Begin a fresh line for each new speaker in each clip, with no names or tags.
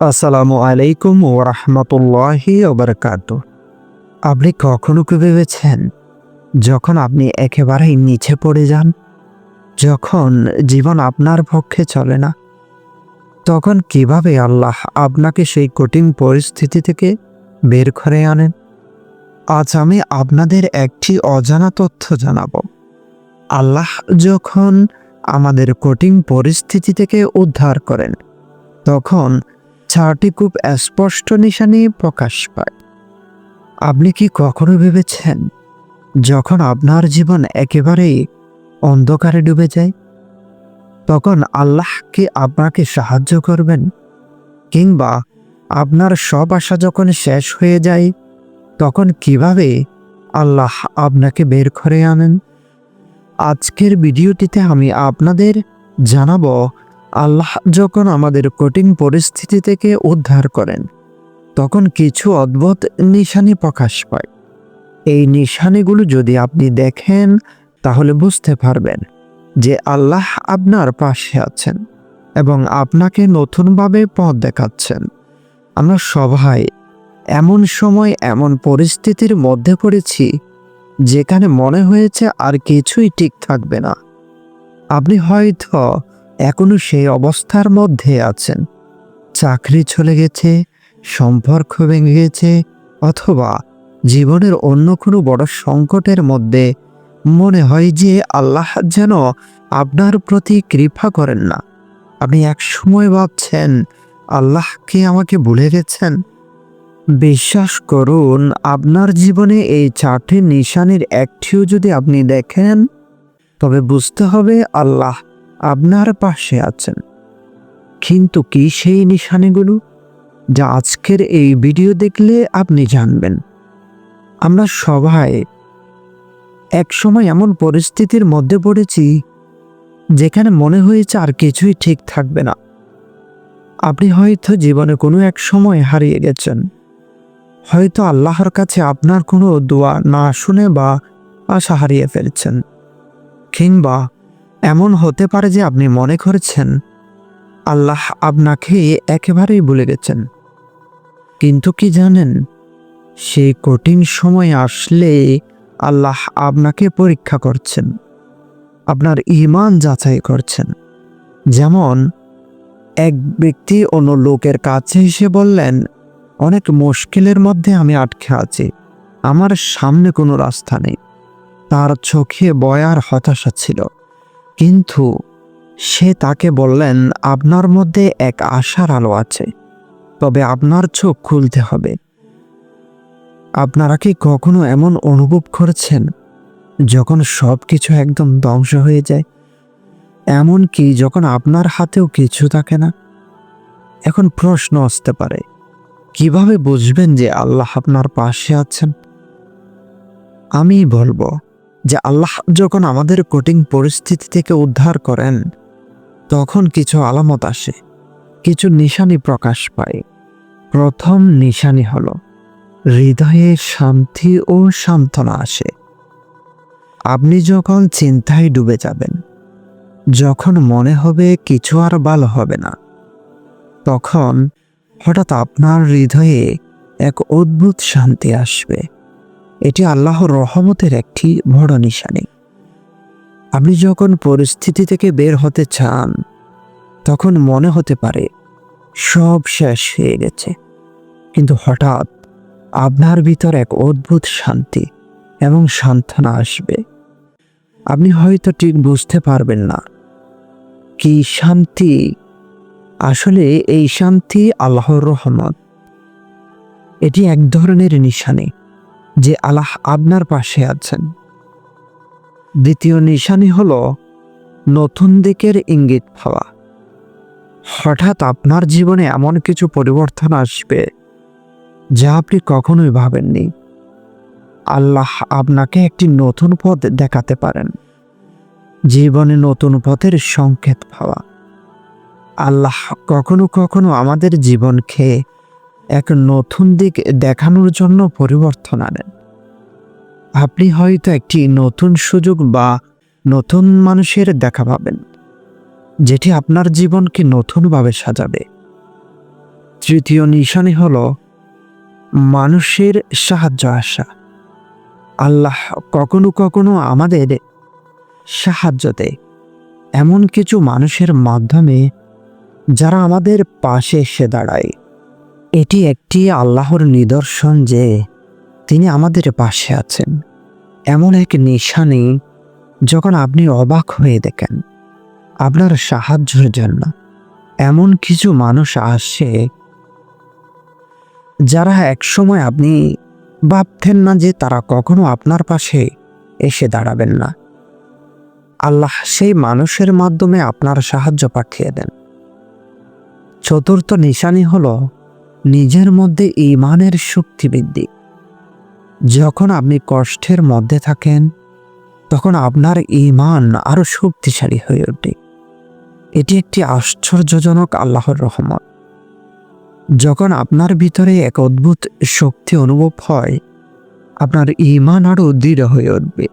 আসসালামু আলাইকুম ও রহমতুল্লাহি ওবরকাত আপনি কখনো কি ভেবেছেন, যখন আপনি একেবারেই নিচে পড়ে যান, যখন জীবন আপনার পক্ষে চলে না, তখন কীভাবে আল্লাহ আপনাকে সেই কঠিন পরিস্থিতি থেকে বের করে আনেন? আজ আমি আপনাদের একটি অজানা তথ্য জানাব। আল্লাহ যখন আমাদের কঠিন পরিস্থিতি থেকে উদ্ধার করেন, তখন চারটি খুব স্পষ্ট নিশানি প্রকাশ পায়। আপনি কি কখনো ভেবেছেন, যখন আপনার জীবন একেবারেই অন্ধকারে ডুবে যায়, তখন আল্লাহ কি আপনাকে সাহায্য করবেন? কিংবা আপনার সব আশা যখন শেষ হয়ে যায়, তখন কীভাবে আল্লাহ আপনাকে বের করে আনেন? আজকের ভিডিওটিতে আমি আপনাদের জানাব আল্লাহ যখন আমাদের কঠিন পরিস্থিতি থেকে উদ্ধার করেন, তখন কিছু অদ্ভুত নিশানি প্রকাশ পায়। এই নিশানিগুলো যদি আপনি দেখেন, তাহলে বুঝতে পারবেন যে আল্লাহ আপনার পাশে আছেন এবং আপনাকে নতুনভাবে পথ দেখাচ্ছেন। আমরা সবাই এমন সময় এমন পরিস্থিতির মধ্যে পড়েছি, যেখানে মনে হয়েছে আর কিছুই ঠিক থাকবে না। আপনি হয়তো এখনও সেই অবস্থার মধ্যে আছেন। চাকরি চলে গেছে, সম্পর্ক ভেঙে গেছে, অথবা জীবনের অন্য কোনো বড় সংকটের মধ্যে মনে হয় যে আল্লাহ যেন আপনার প্রতি কৃপা করেন না। আপনি এক সময় ভাবছেন, আল্লাহ কি আমাকে ভুলে গেছেন? বিশ্বাস করুন, আপনার জীবনে এই চারটি নিশানির একটিও যদি আপনি দেখেন, তবে বুঝতে হবে আল্লাহ আপনার পাশে আছেন। কিন্তু কি সেই নিশানিগুলো? যা আজকের এই ভিডিও দেখলে আপনি জানবেন। আমরা সবাই এক সময় এমন পরিস্থিতির মধ্যে পড়েছি, যেখানে মনে হয়েছে আর কিছুই ঠিক থাকবে না। আপনি হয়তো জীবনে কোনো এক সময় হারিয়ে গেছেন। হয়তো আল্লাহর কাছে আপনার কোনো দোয়া না শুনে বা আশা হারিয়ে ফেলছেন। কিংবা এমন হতে পারে যে আপনি মনে করছেন, আল্লাহ আপনাকে একেবারেই ভুলে গেছেন। কিন্তু কি জানেন, সেই কঠিন সময় আসলে আল্লাহ আপনাকে পরীক্ষা করছেন, আপনার ইমান যাচাই করছেন। যেমন, এক ব্যক্তি অন্য লোকের কাছে এসে বললেন, অনেক মুশকিলের মধ্যে আমি আটকে আছি, আমার সামনে কোনো রাস্তা নেই। তার চোখে বয়ার হতাশা ছিল। কিন্তু সে তাকে বললেন, আপনার মধ্যে এক আশার আলো আছে, তবে আপনার চোখ খুলতে হবে। আপনারা কি কখনো এমন অনুভব করেছেন যখন সব কিছু একদম ধ্বংস হয়ে যায়? এমন কি যখন আপনার হাতেও কিছু থাকে না? এখন প্রশ্ন আসতে পারে, কীভাবে বুঝবেন যে আল্লাহ আপনার পাশে আছেন? আমি বলব যে আল্লাহ যখন আমাদের কঠিন পরিস্থিতি থেকে উদ্ধার করেন, তখন কিছু আলামত আসে, কিছু নিশানি প্রকাশ পায়। প্রথম নিশানি হল, হৃদয়ে শান্তি ও সান্ত্বনা আসে। আপনি যখন চিন্তায় ডুবে যাবেন, যখন মনে হবে কিছু আর ভালো হবে না, তখন হঠাৎ আপনার হৃদয়ে এক অদ্ভুত শান্তি আসবে। এটি আল্লাহর রহমতের একটি বড় নিশানি। আপনি যখন পরিস্থিতি থেকে বের হতে চান, তখন মনে হতে পারে সব শেষ হয়ে গেছে। কিন্তু হঠাৎ আপনার ভিতর এক অদ্ভুত শান্তি এবং সান্ত্বনা আসবে। আপনি হয়তো ঠিক বুঝতে পারবেন না কি শান্তি। আসলে এই শান্তি আল্লাহর রহমত। এটি এক ধরনের নিশানি। যে আল্লাহ আপনার পাশে আছেন। দ্বিতীয় নিশানি হল নতুন দিকের ইঙ্গিত পাওয়া। হঠাৎ আপনার জীবনে এমন কিছু পরিবর্তন আসবে যা আপনি কখনোই ভাবেননি। আল্লাহ আপনাকে একটি নতুন পথ দেখাতে পারেন। জীবনে নতুন পথের সংকেত পাওয়া। আল্লাহ কখনো কখনো আমাদের জীবনকে এক নতুন দিক দেখানোর জন্য পরিবর্তন আনেন। আপনি হয়তো একটি নতুন সুযোগ বা নতুন মানুষের দেখা পাবেন, যেটি আপনার জীবনকে নতুনভাবে সাজাবে। তৃতীয় নিশানি হল মানুষের সাহায্য আসা। আল্লাহ কখনো কখনো আমাদের সাহায্য দেয়। এমন কিছু মানুষের মাধ্যমে যারা আমাদের পাশে এসে দাঁড়ায়। এটি একটি আল্লাহর নিদর্শন যে তিনি আমাদের পাশে আছেন। এমন এক নিশানি যখন আপনি অবাক হয়ে দেখেন, আপনার সাহায্যের জন্য এমন কিছু মানুষ আসে যারা একসময় আপনি ভাবতেন না যে তারা কখনো আপনার পাশে এসে দাঁড়াবেন না। আল্লাহ সেই মানুষের মাধ্যমে আপনার সাহায্য পাঠিয়ে দেন। চতুর্থ নিশানি হল নিজের মধ্যে ইমানের শক্তি বৃদ্ধি। যখন আপনি কষ্টের মধ্যে থাকেন, তখন আপনার ইমান আরও শক্তিশালী হয়ে ওঠে। এটি একটি আশ্চর্যজনক আল্লাহর রহমত। যখন আপনার ভিতরে এক অদ্ভুত শক্তি অনুভব হয়, আপনার ইমান আরও দৃঢ় হয়ে উঠবে।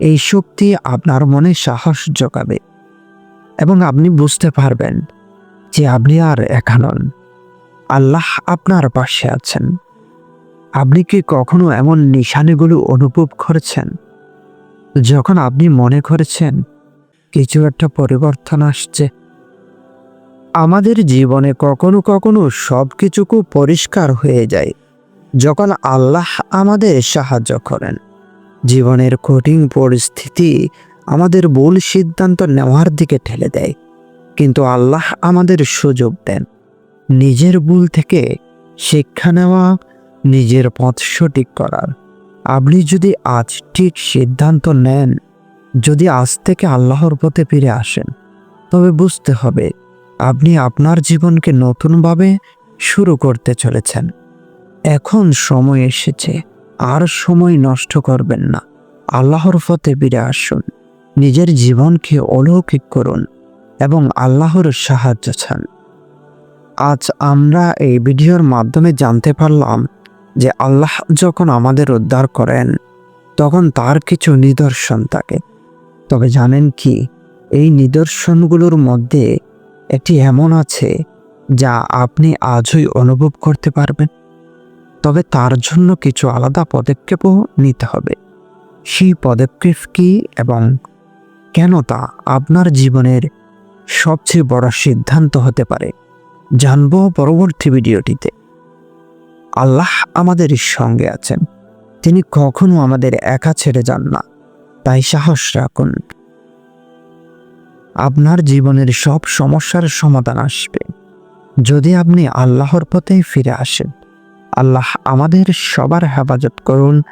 এই শক্তি আপনার মনে সাহস জোগাবে এবং আপনি বুঝতে পারবেন যে আপনি আর একা নন। আল্লাহ আপনার পাশে আছেন। আপনি কি কখনো এমন নিশানিগুলো অনুভব করেছেন? যখন আপনি মনে করেছেন, কিছু একটা পরিবর্তন আসছে। আমাদের জীবনে কখনো কখনো সব কিছু খুব পরিষ্কার হয়ে যায়, যখন আল্লাহ আমাদের সাহায্য করেন। জীবনের কঠিন পরিস্থিতি আমাদের ভুল সিদ্ধান্ত নেওয়ার দিকে ঠেলে দেয়, কিন্তু আল্লাহ আমাদের সুযোগ দেন। নিজের ভুল থেকে শিক্ষা নেওয়া, নিজের পথ সঠিক করার। আপনি যদি আজ ঠিক সিদ্ধান্ত নেন, যদি আজ থেকে আল্লাহর পথে ফিরে আসেন, তবে বুঝতে হবে আপনি আপনার জীবনকে নতুনভাবে শুরু করতে চলেছেন। এখন সময় এসেছে, আর সময় নষ্ট করবেন না। আল্লাহর পথে ফিরে আসুন, নিজের জীবনকে অলৌকিক করুন এবং আল্লাহর সাহায্য চান। আজ আমরা এই ভিডিওর মাধ্যমে জানতে পারলাম যে আল্লাহ যখন আমাদের উদ্ধার করেন, তখন তার কিছু নিদর্শন থাকে। তবে জানেন কি, এই নিদর্শনগুলোর মধ্যে একটি এমন আছে যা আপনি আজই অনুভব করতে পারবেন। তবে তার জন্য কিছু আলাদা পদক্ষেপও নিতে হবে। সেই পদক্ষেপ কি এবং কেন তা আপনার জীবনের সবচেয়ে বড় সিদ্ধান্ত হতে পারে? জানব পরবর্তী ভিডিওটিতে। আল্লাহ আমাদের সঙ্গে আছেন। তিনি কখনো আমাদের একা ছেড়ে যান না। তাই সাহস রাখুন। আপনার জীবনের সব সমস্যার সমাধান আসবে। যদি আপনি আল্লাহর পথে ফিরে আসেন, আল্লাহ আমাদের সবার হেফাজত করুন।